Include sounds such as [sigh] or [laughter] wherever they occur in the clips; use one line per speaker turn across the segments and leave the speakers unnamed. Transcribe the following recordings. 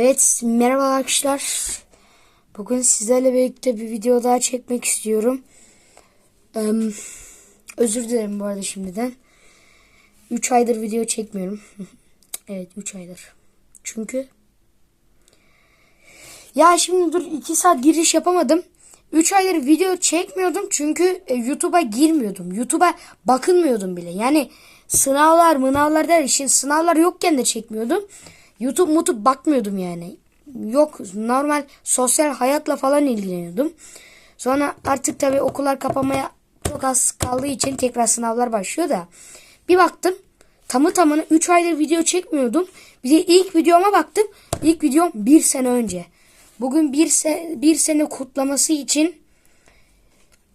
Evet merhaba arkadaşlar. Bugün sizlerle birlikte bir video daha çekmek istiyorum. Ee, özür dilerim bu arada şimdiden. 3 aydır video çekmiyorum. [laughs] evet 3 aydır. Çünkü ya şimdi dur 2 saat giriş yapamadım. 3 aydır video çekmiyordum çünkü e, YouTube'a girmiyordum. YouTube'a bakınmıyordum bile. Yani sınavlar, mınavlar der işin sınavlar yokken de çekmiyordum. YouTube mutup bakmıyordum yani. Yok normal sosyal hayatla falan ilgileniyordum. Sonra artık tabii okullar kapamaya çok az kaldığı için tekrar sınavlar başlıyor da. Bir baktım tamı tamına 3 aydır video çekmiyordum. Bir de ilk videoma baktım. İlk videom 1 sene önce. Bugün bir, se bir sene kutlaması için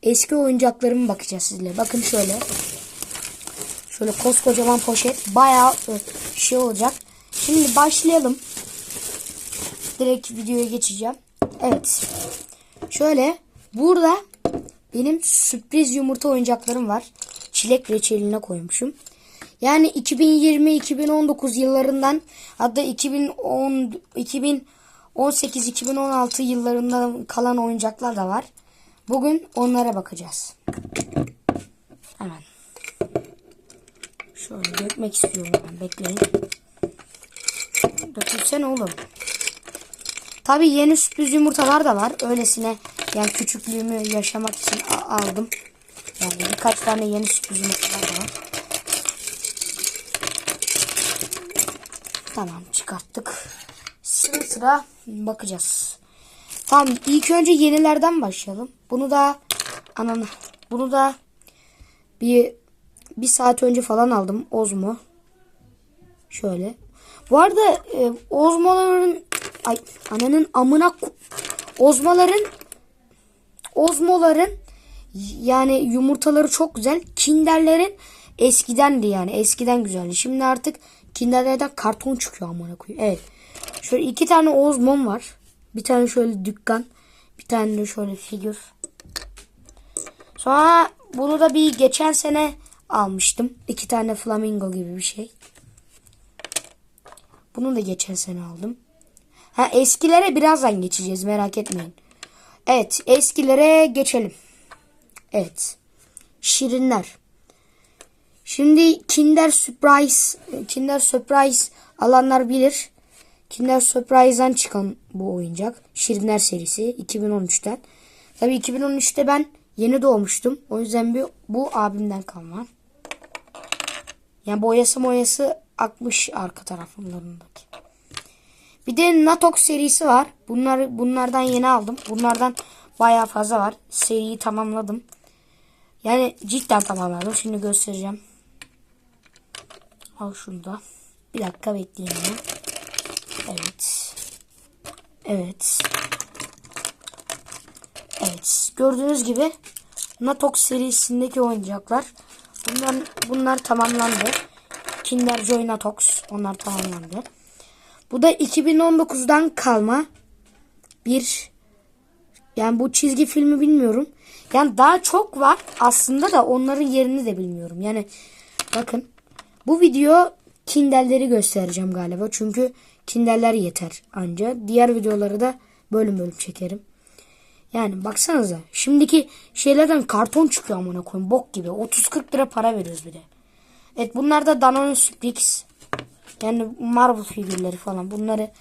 eski oyuncaklarımı bakacağız sizle. Bakın şöyle. Şöyle koskocaman poşet. Bayağı şey olacak. Şimdi başlayalım. Direkt videoya geçeceğim. Evet. Şöyle burada benim sürpriz yumurta oyuncaklarım var. Çilek reçeline koymuşum. Yani 2020-2019 yıllarından hatta 2010 2018-2016 yıllarından kalan oyuncaklar da var. Bugün onlara bakacağız. Hemen. Şöyle dökmek istiyorum ben. Bekleyin. Dökülsene oğlum. Tabi yeni sürpriz yumurtalar da var. Öylesine yani küçüklüğümü yaşamak için aldım. Yani birkaç tane yeni sürpriz yumurtalar da var. Tamam çıkarttık. Sıra sıra bakacağız. Tamam ilk önce yenilerden başlayalım. Bunu da anan bunu da bir bir saat önce falan aldım Ozmo. Şöyle. Bu arada e, Ozmoların ay ananın amına Ozmaların Ozmoların yani yumurtaları çok güzel. Kinderlerin eskidendi yani. Eskiden güzeldi. Şimdi artık Kinderlerden karton çıkıyor amına koyayım. Evet. Şöyle iki tane Ozmon var. Bir tane şöyle dükkan. Bir tane de şöyle figür. Sonra bunu da bir geçen sene almıştım. İki tane flamingo gibi bir şey. Bunu da geçen sene aldım. Ha eskilere birazdan geçeceğiz merak etmeyin. Evet eskilere geçelim. Evet. Şirinler. Şimdi Kinder Surprise Kinder Surprise alanlar bilir. Kinder Surprise'dan çıkan bu oyuncak. Şirinler serisi 2013'ten. Tabii 2013'te ben yeni doğmuştum. O yüzden bir, bu abimden kalma. Yani boyası boyası akmış arka taraflarındaki. Bir de Natox serisi var. Bunlar bunlardan yeni aldım. Bunlardan bayağı fazla var. Seriyi tamamladım. Yani cidden tamamladım. Şimdi göstereceğim. Al şunu da. Bir dakika bekleyin ya. Evet. Evet. Evet. Gördüğünüz gibi Natox serisindeki oyuncaklar. Bunlar, bunlar tamamlandı. Kinder Joy Natox. Onlar tamamlandı. Bu da 2019'dan kalma bir yani bu çizgi filmi bilmiyorum. Yani daha çok var aslında da onların yerini de bilmiyorum. Yani bakın bu video Kinderleri göstereceğim galiba. Çünkü Kinderler yeter anca. Diğer videoları da bölüm bölüm çekerim. Yani baksanıza. Şimdiki şeylerden karton çıkıyor amına koyayım. Bok gibi. 30-40 lira para veriyoruz bir de. Evet bunlar da Danone Sprix. Yani Marvel figürleri falan. Bunları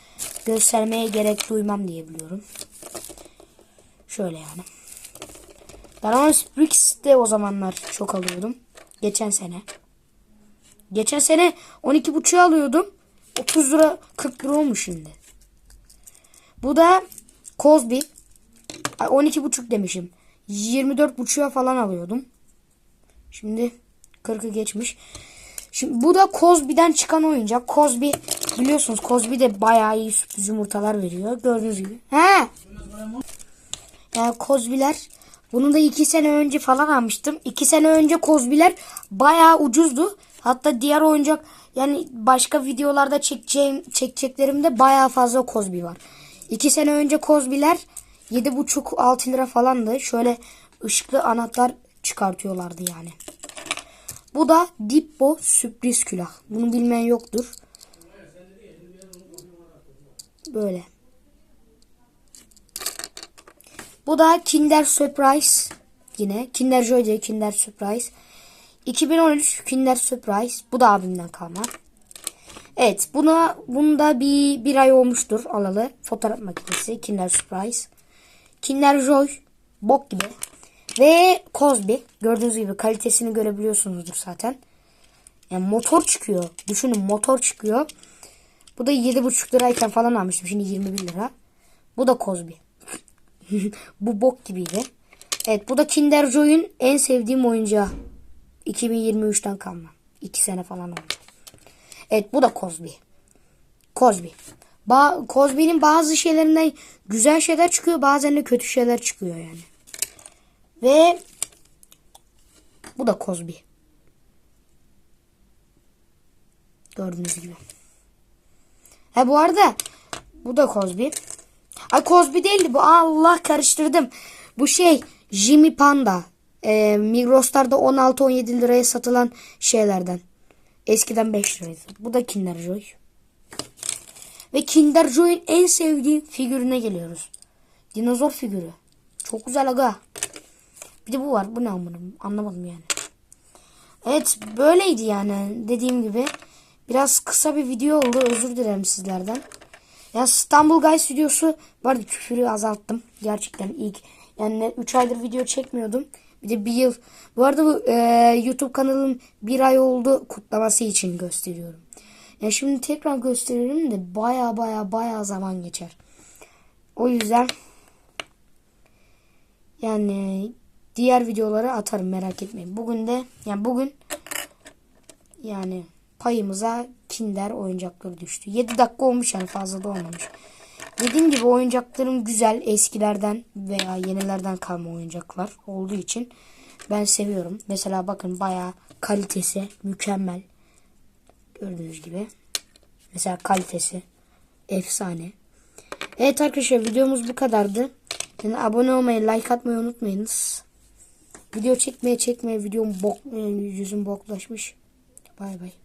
göstermeye gerek duymam diye biliyorum. Şöyle yani. Danone Sprix de o zamanlar çok alıyordum. Geçen sene. Geçen sene 12.5'a alıyordum. 30 lira 40 lira olmuş şimdi. Bu da Cosby. 12.5 demişim. 24.5'a falan alıyordum. Şimdi 40'ı geçmiş. Şimdi bu da Cosby'den çıkan oyuncak. Cosby biliyorsunuz Cosby de bayağı iyi sürpriz yumurtalar veriyor. Gördüğünüz gibi. He. Yani Cosby'ler bunu da 2 sene önce falan almıştım. 2 sene önce Cosby'ler bayağı ucuzdu. Hatta diğer oyuncak yani başka videolarda çekeceğim çekeceklerimde bayağı fazla Cosby var. 2 sene önce Cosby'ler 7,5-6 lira falandı. Şöyle ışıklı anahtar çıkartıyorlardı yani. Bu da Dippo sürpriz külah. Bunu bilmeyen yoktur. böyle. Bu da Kinder Surprise. Yine Kinder Joy değil Kinder Surprise. 2013 Kinder Surprise. Bu da abimden kalma. Evet buna bunda bir, bir ay olmuştur alalı. Fotoğraf makinesi Kinder Surprise. Kinder Joy bok gibi. Ve Cosby. Gördüğünüz gibi kalitesini görebiliyorsunuzdur zaten. Yani motor çıkıyor. Düşünün motor çıkıyor. Bu da 7,5 lirayken falan almıştım. Şimdi 21 lira. Bu da Cosby. [laughs] bu bok gibiydi. Evet bu da Kinder Joy'un en sevdiğim oyuncağı. 2023'ten kalma. 2 sene falan oldu. Evet bu da Cosby. Cosby. Ba Cosby'nin bazı şeylerinden güzel şeyler çıkıyor bazen de kötü şeyler çıkıyor yani. Ve bu da Cosby. Gördüğünüz gibi. Ha bu arada bu da Cosby. Ay Cosby değildi bu. Allah karıştırdım. Bu şey Jimmy Panda. Ee, Migros'larda 16-17 liraya satılan şeylerden. Eskiden 5 liraydı. Bu da Kinder Joy. Ve Kinder Joy'un en sevdiğim figürüne geliyoruz. Dinozor figürü. Çok güzel aga. Bir de bu var. Bu ne amınım? Anlamadım yani. Evet böyleydi yani. Dediğim gibi. Biraz kısa bir video oldu. Özür dilerim sizlerden. Ya İstanbul Guys videosu vardı küfürü azalttım. Gerçekten ilk yani 3 aydır video çekmiyordum. Bir de bir yıl. Bu arada bu e, YouTube kanalım bir ay oldu kutlaması için gösteriyorum. Ya şimdi tekrar gösteririm de baya baya baya zaman geçer. O yüzden yani diğer videoları atarım merak etmeyin. Bugün de yani bugün yani payımıza Kinder oyuncakları düştü. 7 dakika olmuş yani fazla da olmamış. Dediğim gibi oyuncaklarım güzel eskilerden veya yenilerden kalma oyuncaklar olduğu için ben seviyorum. Mesela bakın bayağı kalitesi mükemmel. Gördüğünüz gibi. Mesela kalitesi efsane. Evet arkadaşlar videomuz bu kadardı. Yani abone olmayı, like atmayı unutmayınız. Video çekmeye çekmeye videom bok, yüzüm boklaşmış. Bay bay.